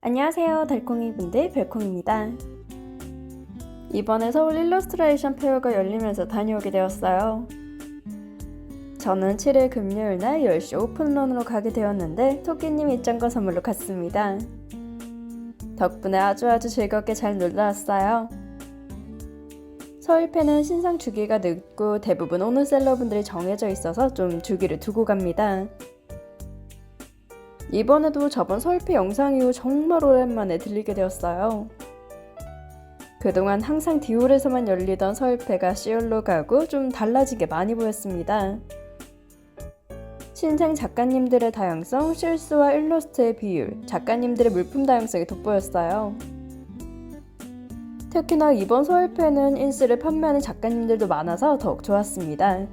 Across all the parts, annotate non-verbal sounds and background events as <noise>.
안녕하세요 달콩이 분들 별콩입니다. 이번에 서울 일러스트레이션 페어가 열리면서 다녀오게 되었어요. 저는 7일 금요일 날 10시 오픈런으로 가게 되었는데 토끼님 입장권 선물로 갔습니다. 덕분에 아주 아주 즐겁게 잘 놀다 왔어요. 서울패는 신상 주기가 늦고 대부분 오는 셀러분들이 정해져 있어서 좀 주기를 두고 갑니다. 이번에도 저번 서울패 영상 이후 정말 오랜만에 들리게 되었어요. 그동안 항상 디올에서만 열리던 서울패가 시올로 가고 좀 달라진 게 많이 보였습니다. 신생 작가님들의 다양성, 실수와 일러스트의 비율, 작가님들의 물품 다양성이 돋보였어요. 특히나 이번 서울패는 인스를 판매하는 작가님들도 많아서 더욱 좋았습니다.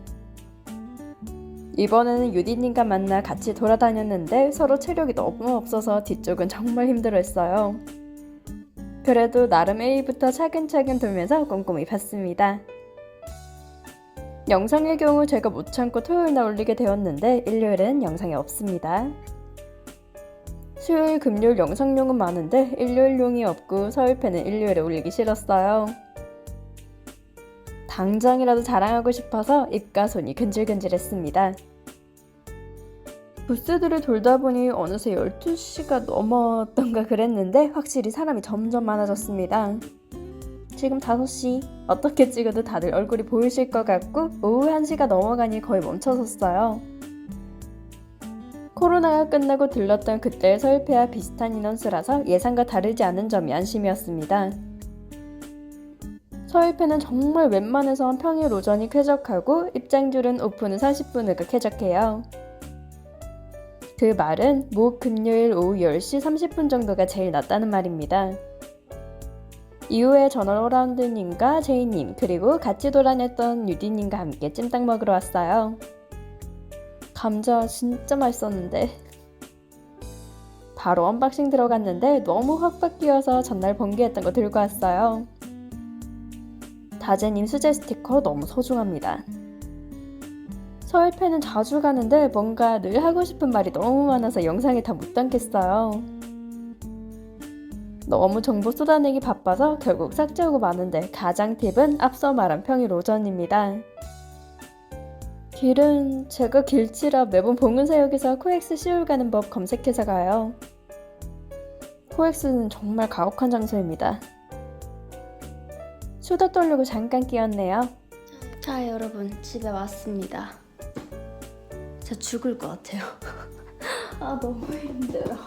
이번에는 유디님과 만나 같이 돌아다녔는데 서로 체력이 너무 없어서 뒤쪽은 정말 힘들었어요. 그래도 나름 A부터 차근차근 돌면서 꼼꼼히 봤습니다. 영상의 경우 제가 못 참고 토요일날 올리게 되었는데 일요일은 영상이 없습니다. 수요일, 금요일 영상용은 많은데 일요일용이 없고 서울패는 일요일에 올리기 싫었어요. 당장이라도 자랑하고 싶어서 입과 손이 근질근질했습니다. 부스들을 돌다 보니 어느새 12시가 넘었던가 그랬는데 확실히 사람이 점점 많아졌습니다. 지금 5시. 어떻게 찍어도 다들 얼굴이 보이실 것 같고 오후 1시가 넘어가니 거의 멈춰섰어요. 코로나가 끝나고 들렀던 그때의 서울패와 비슷한 인원수라서 예상과 다르지 않은 점이 안심이었습니다. 서울패는 정말 웬만해선 평일 오전이 쾌적하고 입장줄은 오픈은 40분 후가 쾌적해요. 그 말은 목 금요일 오후 10시 30분 정도가 제일 낫다는 말입니다. 이후에 전월라운드님과 제이님 그리고 같이 돌아다녔던 유디님과 함께 찜닭 먹으러 왔어요. 감자 진짜 맛있었는데 바로 언박싱 들어갔는데 너무 확 바뀌어서 전날 번개했던 거 들고 왔어요. 다재님 수제 스티커 너무 소중합니다. 서울패는 자주 가는데 뭔가 늘 하고 싶은 말이 너무 많아서 영상에 다 못 담겠어요. 너무 정보 쏟아내기 바빠서 결국 삭제하고 마는데 가장 팁은 앞서 말한 평일 오전입니다. 길은 제가 길치라 매번 봉은사역에서 코엑스 시울 가는 법 검색해서 가요. 코엑스는 정말 가혹한 장소입니다. 수다 떨려고 잠깐 끼었네요. 자 여러분 집에 왔습니다. 진짜 죽을 것 같아요. <laughs> 아 너무 힘들어.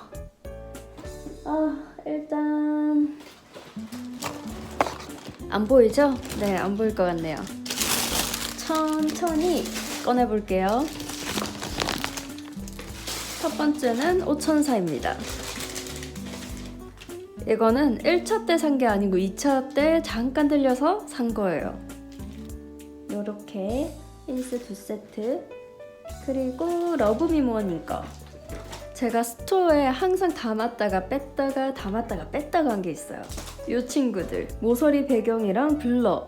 아 일단 안 보이죠? 네, 안 보일 것 같네요. 천천히 꺼내 볼게요. 첫 번째는 5천사입니다. 이거는 1차 때 산 게 아니고 2차 때 잠깐 들려서 산 거예요. 요렇게 인스 두 세트 그리고 러브미모님 거 제가 스토어에 항상 담았다가 뺐다가 담았다가 뺐다가 한 게 있어요. 이 친구들 모서리 배경이랑 블러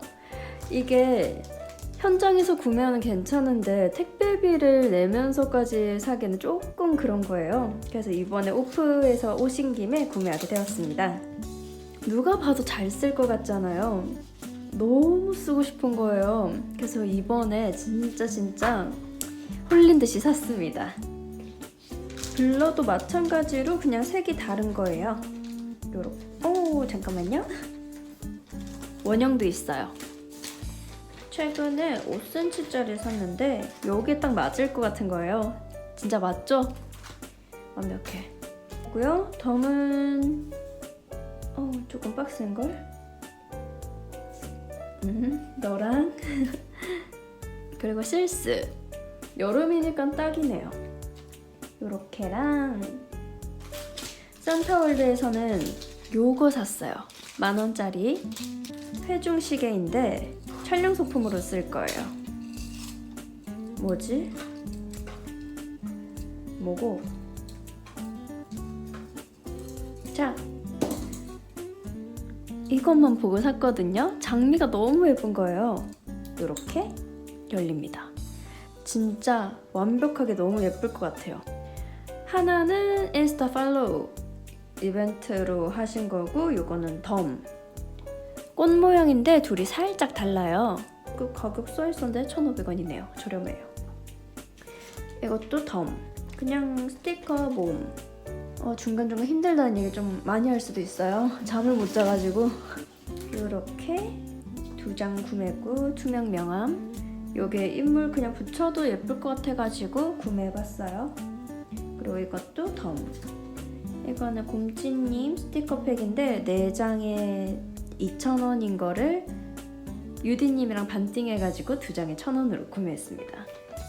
이게 현장에서 구매하는 괜찮은데 택배비를 내면서까지 사기는 조금 그런 거예요. 그래서 이번에 오프에서 오신 김에 구매하게 되었습니다. 누가 봐도 잘 쓸 것 같잖아요. 너무 쓰고 싶은 거예요. 그래서 이번에 진짜 진짜 홀린 듯이 샀습니다. 블러도 마찬가지로 그냥 색이 다른 거예요. 요렇게. 오, 잠깐만요. 원형도 있어요. 최근에 5cm짜리 샀는데 여기에 딱 맞을 것 같은 거예요. 진짜 맞죠? 완벽해. 고요. 덤은 어, 조금 빡센 걸. 음, 너랑 <laughs> 그리고 실스. 여름이니까 딱이네요. 요렇게랑 산타월드에서는 요거 샀어요. 만 원짜리 회중 시계인데 촬영 소품으로 쓸 거예요. 뭐지? 뭐고? 자, 이것만 보고 샀거든요. 장미가 너무 예쁜 거예요. 요렇게 열립니다. 진짜 완벽하게 너무 예쁠 것 같아요. 하나는 인스타 팔로우 이벤트로 하신 거고 이거는 덤. 꽃 모양인데 둘이 살짝 달라요. 그 가격 써 있었는데 1,500원이네요. 저렴해요. 이것도 덤. 그냥 스티커 모음. 어, 중간중간 힘들다는 얘기 좀 많이 할 수도 있어요. <laughs> 잠을 못 자가지고. 이렇게 두 장 구매고 투명 명함. 요게 인물 그냥 붙여도 예쁠 것 같아가지고 구매해봤어요. 그리고 이것도 덤. 이거는 곰찌님 스티커팩인데 4장에 2,000원인 거를 유디님이랑 반띵해가지고 두 장에 1,000원으로 구매했습니다.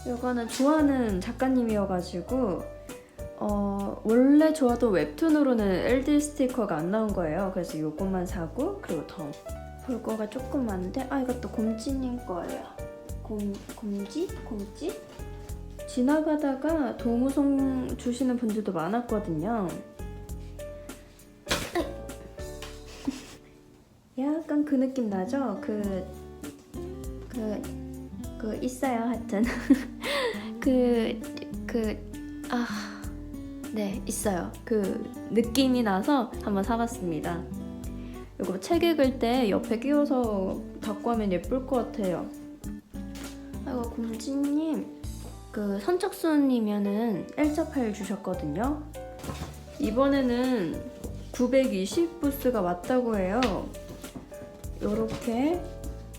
이거는 좋아하는 작가님이어가지고 어, 원래 좋아도 웹툰으로는 LD 스티커가 안 나온 거예요. 그래서 요것만 사고 그리고 더 볼 거가 조금 많은데 아 이것도 곰찌님 거예요. 곰 곰지 곰지 지나가다가 동우송 주시는 분들도 많았거든요. 약간 그 느낌 나죠? 그, 그, 그, 있어요, 하여튼. <laughs> 그, 그, 아, 네, 있어요. 그 느낌이 나서 한번 사봤습니다. 이거 책 읽을 때 옆에 끼워서 갖고 하면 예쁠 것 같아요. 아이고, 곰지님, 그 선착순이면은 일자 파일 주셨거든요. 이번에는 920 부스가 왔다고 해요. 요렇게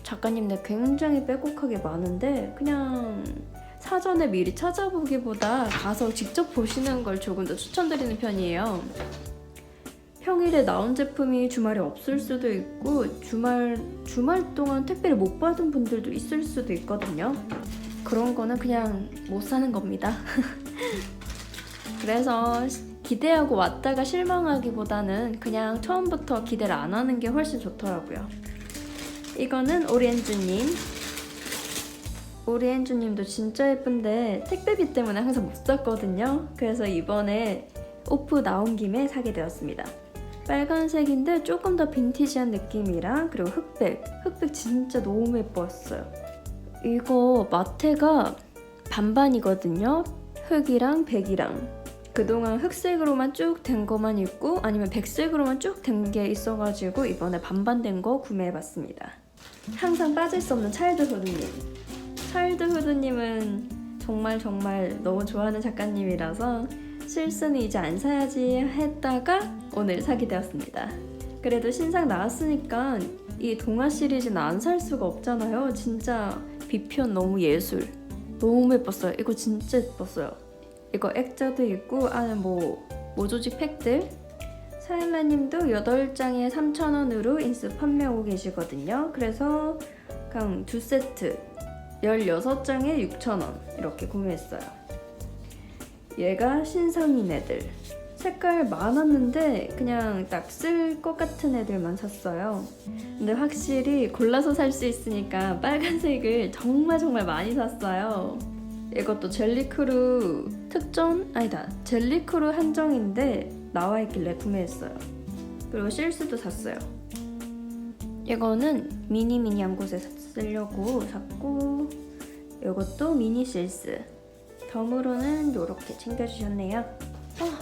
작가님들 굉장히 빼곡하게 많은데 그냥 사전에 미리 찾아보기보다 가서 직접 보시는 걸 조금 더 추천드리는 편이에요. 평일에 나온 제품이 주말에 없을 수도 있고 주말 주말 동안 택배를 못 받은 분들도 있을 수도 있거든요. 그런 거는 그냥 못 사는 겁니다. <laughs> 그래서 기대하고 왔다가 실망하기보다는 그냥 처음부터 기대를 안 하는 게 훨씬 좋더라고요. 이거는 오리엔주님. 오리엔주님도 진짜 예쁜데 택배비 때문에 항상 못 샀거든요. 그래서 이번에 오프 나온 김에 사게 되었습니다. 빨간색인데 조금 더 빈티지한 느낌이랑 그리고 흑백. 흑백 진짜 너무 예뻤어요. 이거 마테가 반반이거든요. 흑이랑 백이랑. 그동안 흑색으로만 쭉 된 거만 있고 아니면 백색으로만 쭉 된 게 있어가지고 이번에 반반 된 거 구매해봤습니다. 항상 빠질 수 없는 차일드 후드님. 차일드 후드님은 정말 정말 너무 좋아하는 작가님이라서 실수는 이제 안 사야지 했다가 오늘 사게 되었습니다. 그래도 신상 나왔으니까 이 동화 시리즈는 안 살 수가 없잖아요. 진짜 비편 너무 예술. 너무 예뻤어요. 이거 진짜 예뻤어요. 이거 액자도 있고 안에 뭐 모조직 팩들 사일라님도 8장에 3,000원으로 인스 판매하고 계시거든요. 그래서 그냥 두 세트 16장에 6,000원 이렇게 구매했어요. 얘가 신상인 애들. 색깔 많았는데 그냥 딱 쓸 것 같은 애들만 샀어요. 근데 확실히 골라서 살 수 있으니까 빨간색을 정말 정말 많이 샀어요. 이것도 젤리크루 특전 아니다 젤리크루 한정인데 나와 있길래 구매했어요. 그리고 실수도 샀어요. 이거는 미니 미니 한 곳에 쓰려고 샀고 이것도 미니 실스. 덤으로는 이렇게 챙겨주셨네요. 아,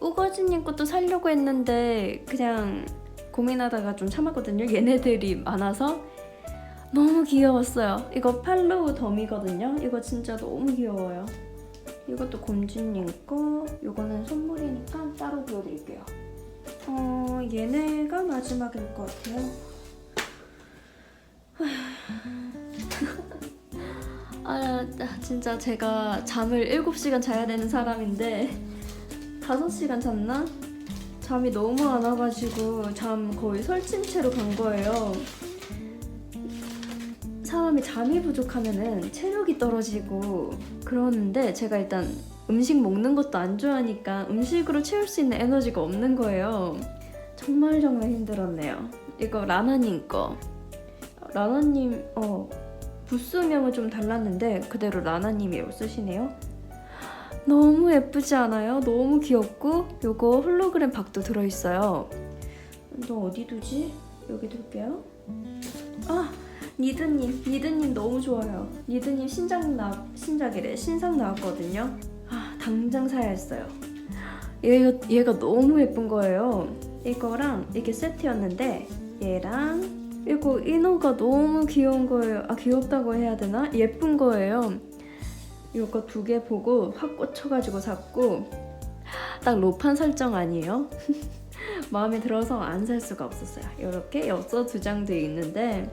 우거지님 것도 살려고 했는데 그냥 고민하다가 좀 참았거든요. 얘네들이 많아서 너무 귀여웠어요. 이거 팔로우 덤이거든요. 이거 진짜 너무 귀여워요. 이것도 곰주님 거, 이거는 선물이니까 따로 보여드릴게요. 어, 얘네가 마지막일 것 같아요. <laughs> 아, 진짜 제가 잠을 7시간 자야 되는 사람인데 5시간 잤나? 잠이 너무 안 와가지고 잠 거의 설친 채로 간 거예요. 사람이 잠이 부족하면은 체력이 떨어지고 그러는데 제가 일단 음식 먹는 것도 안 좋아하니까 음식으로 채울 수 있는 에너지가 없는 거예요. 정말 정말 힘들었네요. 이거 라나님 거. 라나님 어 부스명은 좀 달랐는데 그대로 라나님이 쓰시네요. 너무 예쁘지 않아요? 너무 귀엽고 요거 홀로그램 박도 들어있어요. 너 어디 두지? 여기 둘게요. 아 니드님, 니드님 너무 좋아요. 니드님 신작 나 신작이래 신상 나왔거든요. 아 당장 사야 했어요. 얘가 얘가 너무 예쁜 거예요. 이거랑 이게 세트였는데 얘랑 이거 인어가 너무 귀여운 거예요. 아 귀엽다고 해야 되나? 예쁜 거예요. 이거 두 개 보고 확 꽂혀가지고 샀고 딱 로판 설정 아니에요? <laughs> 마음에 들어서 안 살 수가 없었어요. 이렇게 엽서 두 장도 있는데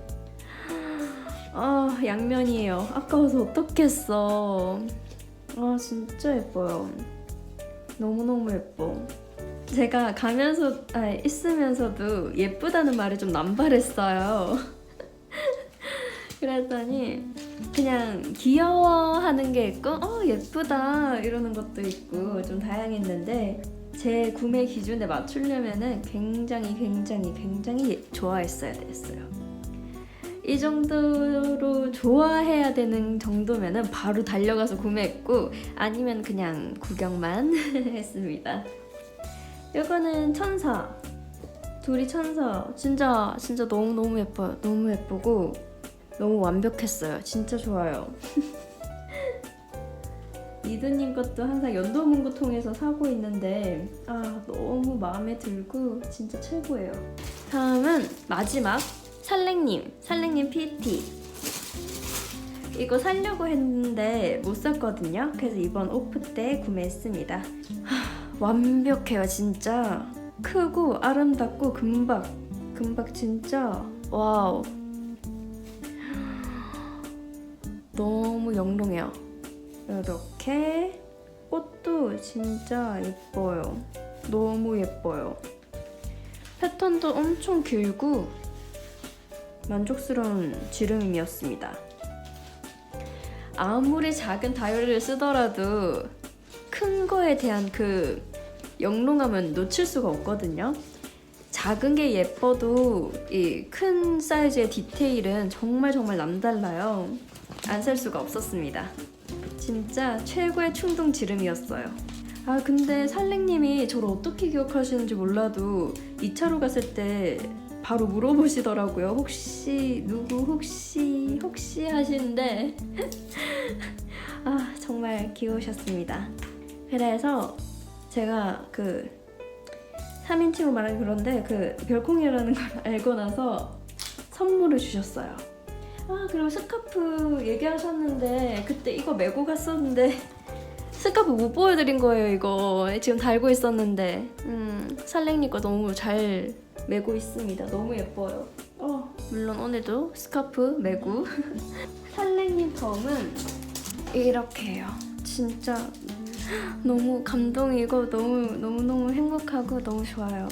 아 양면이에요. 아까워서 어떡했어. 아 진짜 예뻐요. 너무 너무 예뻐. 제가 가면서 아 있으면서도 예쁘다는 말을 좀 남발했어요. <laughs> 그랬더니 그냥 귀여워하는 게 있고 어 예쁘다 이러는 것도 있고 좀 다양했는데 제 구매 기준에 맞추려면은 굉장히 굉장히 굉장히 예- 좋아했어야 됐어요. 이 정도로 좋아해야 되는 정도면은 바로 달려가서 구매했고 아니면 그냥 구경만 <laughs> 했습니다. 이거는 천사. 둘이 천사. 진짜 진짜 너무 너무 예뻐요. 너무 예쁘고 너무 완벽했어요. 진짜 좋아요. <laughs> 이드님 것도 항상 연도문구 통해서 사고 있는데 아 너무 마음에 들고 진짜 최고예요. 다음은 마지막 살랭님 살랭님 PT 이거 살려고 했는데 못 샀거든요. 그래서 이번 오프 때 구매했습니다. 하, 완벽해요 진짜 크고 아름답고 금박 금박 진짜 와우 너무 영롱해요. 이렇게 꽃도 진짜 예뻐요. 너무 예뻐요. 패턴도 엄청 길고 만족스러운 지름이었습니다. 아무리 작은 다이어리를 쓰더라도 큰 거에 대한 그 영롱함은 놓칠 수가 없거든요. 작은 게 예뻐도 이 큰 사이즈의 디테일은 정말 정말 남달라요. 안 살 수가 없었습니다. 진짜 최고의 충동 지름이었어요. 아 근데 살랭님이 저를 어떻게 기억하시는지 몰라도 2차로 갔을 때 바로 물어보시더라고요. 혹시 누구 혹시 혹시 하시는데 <laughs> 아 정말 귀여우셨습니다. 그래서 제가 그 3인칭으로 말하기 그런데 그 별콩이라는 걸 <laughs> 알고 나서 선물을 주셨어요. 아 그리고 스카프 얘기하셨는데 그때 이거 메고 갔었는데 스카프 못 보여드린 거예요 이거. 지금 달고 있었는데. 음 살랭님 거 너무 잘 메고 있습니다. 너무 예뻐요. 어 물론 오늘도 스카프 메고. <laughs> 살랭님 덤은 이렇게요. 진짜 너무 감동이고 너무 너무 너무 행복하고 너무 좋아요.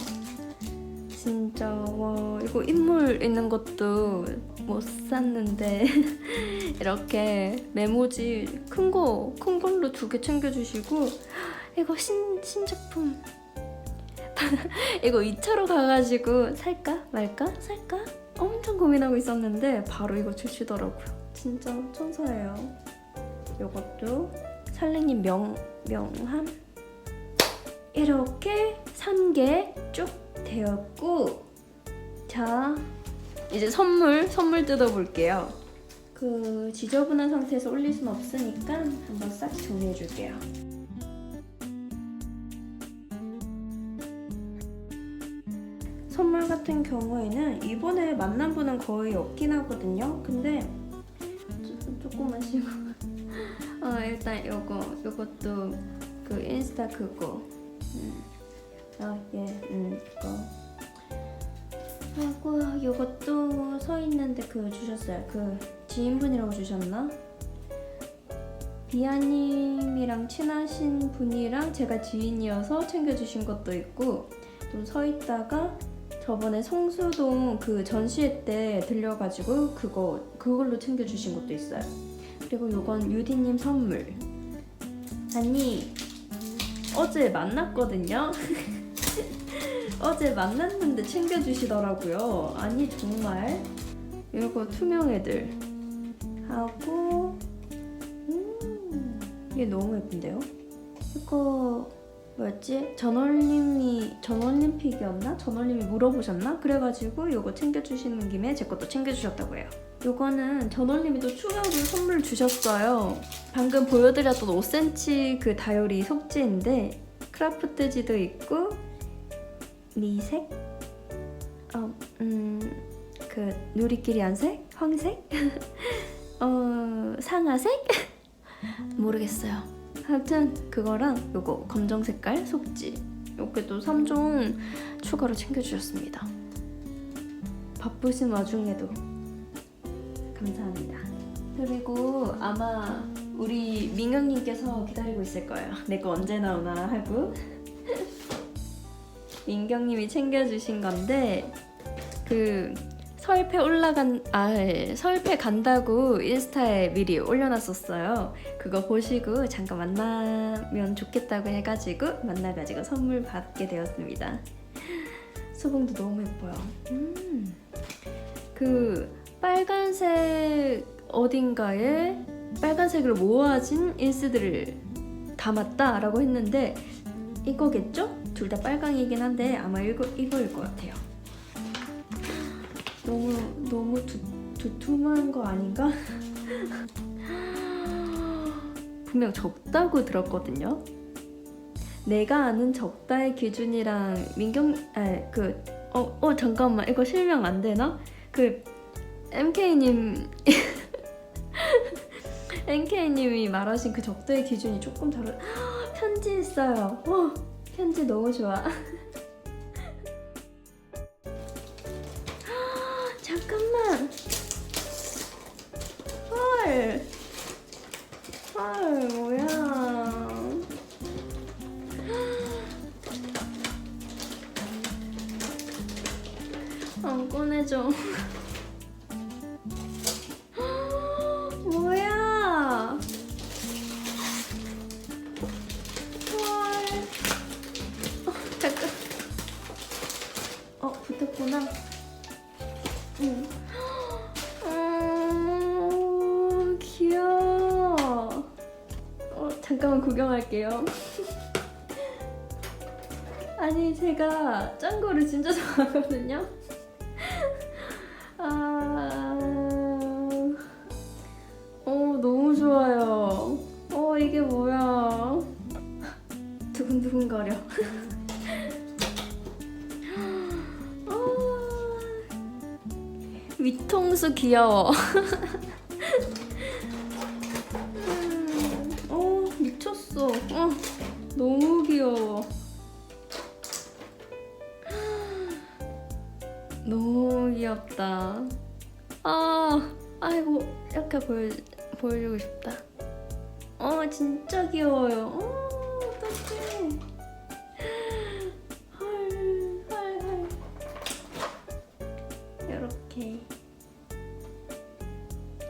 진짜 와 이거 인물 있는 것도 못 샀는데 <laughs> 이렇게 메모지 큰 거 큰 걸로 두 개 챙겨주시고 이거 신 신제품. <laughs> 이거 2차로 가가지고 살까? 말까? 살까? 엄청 고민하고 있었는데 바로 이거 주시더라고요. 진짜 천사예요 이것도 살랭님 명 명함. 이렇게 3개 쭉 되었고 자 이제 선물 선물 뜯어볼게요. 그 지저분한 상태에서 올릴 순 없으니까 한번 싹 정리해 줄게요. 선물 같은 경우에는 이번에 만난 분은 거의 없긴 하거든요. 근데 조- 조그만시고 <laughs> 어 일단 요거 요것도 그 인스타 그거 음. 아 예 음 이거 하고 이것도 서 있는데 그 주셨어요. 그 지인분이라고 주셨나? 비아님이랑 친하신 분이랑 제가 지인이어서 챙겨주신 것도 있고 또 서 있다가 저번에 성수동 그 전시회 때 들려가지고 그거 그걸로 챙겨주신 것도 있어요. 그리고 요건 유디님 선물. 아니 어제 만났거든요. <laughs> 어제 만났는데 챙겨주시더라고요. 아니 정말 이거 투명 애들 하고 음 이게 너무 예쁜데요? 이거 뭐였지? 전월님이 전올림픽이었나? 전월님이 물어보셨나? 그래가지고 이거 챙겨주시는 김에 제 것도 챙겨주셨다고 해요. 요거는 전원님이 또 추가로 선물 주셨어요. 방금 보여드렸던 5cm 그 다이어리 속지인데 크라프트지도 있고 미색, 어, 음, 그 누리끼리 한색, 황색, <laughs> 어, 상아색 <laughs> 모르겠어요. 하여튼 그거랑 요거 검정 색깔 속지 이렇게 또 3종 추가로 챙겨주셨습니다. 바쁘신 와중에도 감사합니다. 그리고 아마 우리 민경님께서 기다리고 있을 거예요. 내 거 언제 나오나 하고. 민경님이 챙겨주신 건데 그 서울패 올라간 아 서울패 간다고 인스타에 미리 올려놨었어요. 그거 보시고 잠깐 만나면 좋겠다고 해가지고 만나가지고 선물 받게 되었습니다. 수봉도 너무 예뻐요. 음. 그 빨간색 어딘가에 빨간색으로 모아진 인스들을 담았다라고 했는데 이거겠죠? 둘 다 빨강이긴 한데 아마 이거 이거일 것 같아요. 너무 너무 두, 두툼한 거 아닌가? <laughs> 분명 적다고 들었거든요. 내가 아는 적다의 기준이랑 민경 아그어 어, 잠깐만 이거 실명 안 되나? 그 MK님 <laughs> MK님이 말하신 그 적다의 기준이 조금 다른 편지 있어요. 와 편지 너무 좋아. <laughs> 구경할게요. <laughs> 아니, 제가 짱구를 진짜 좋아하거든요. 아, 어, 너무 좋아요. 어, 이게 뭐야. 두근두근거려. 어, <laughs> 위통수 귀여워. <laughs> 보여, 보여주고 싶다. 어, 진짜 귀여워요. 어, 어떡해. 헐, 헐, 헐. 이렇게.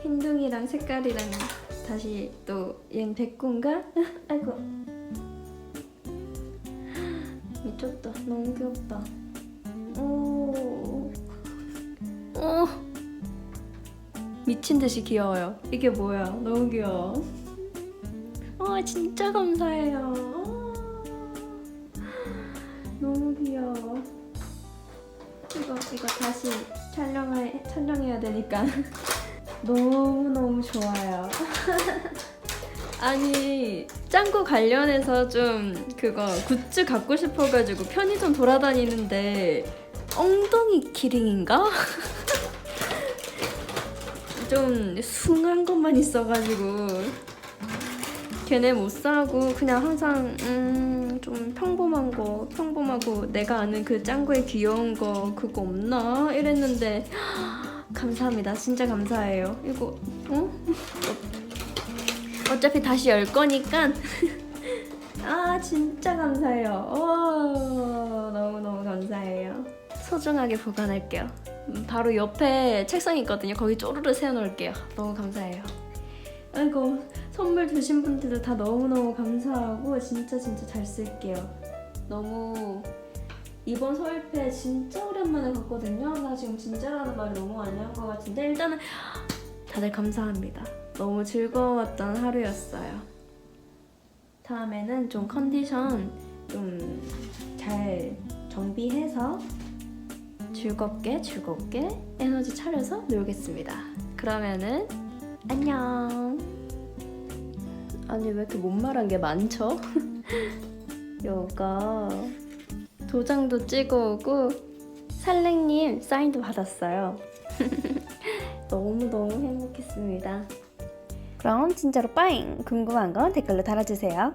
흰둥이랑 색깔이랑 다시 또 얜 백구인가? <laughs> 아이고. 미쳤다. 너무 귀엽다. 미친 듯이 귀여워요. 이게 뭐야? 너무 귀여워. 아 진짜 감사해요. 아, 너무 귀여워. 이거 이거 다시 촬영해 촬영해야 되니까 <laughs> 너무 너무 좋아요. <laughs> 아니 짱구 관련해서 좀 그거 굿즈 갖고 싶어가지고 편의점 돌아다니는데 엉덩이 키링인가? <laughs> 좀 숭한 것만 있어가지고 걔네 못 사고 그냥 항상 음 좀 평범한 거 평범하고 내가 아는 그 짱구의 귀여운 거 그거 없나? 이랬는데 감사합니다. 진짜 감사해요. 이거 어? 어차피 다시 열 거니까. <laughs> 아 진짜 감사해요. 와 너무 너무 감사해요. 소중하게 보관할게요. 음, 바로 옆에 책상 있거든요. 거기 쪼르르 세워놓을게요. 너무 감사해요. 아이고 선물 주신 분들도 다 너무너무 감사하고 진짜 진짜 잘 쓸게요. 너무 이번 서울패 진짜 오랜만에 갔거든요. 나 지금 진짜라는 말이 너무 많이 한 것 같은데 일단은 다들 감사합니다. 너무 즐거웠던 하루였어요. 다음에는 좀 컨디션 좀 잘 정비해서 즐겁게 즐겁게 에너지 차려서 놀겠습니다. 그러면은 안녕. 아니 왜 이렇게 못 말한 게 많죠? <laughs> 요거 도장도 찍어오고 살랭님 사인도 받았어요. <laughs> 너무너무 행복했습니다. 그럼 진짜로 빠잉! 궁금한 건 댓글로 달아주세요.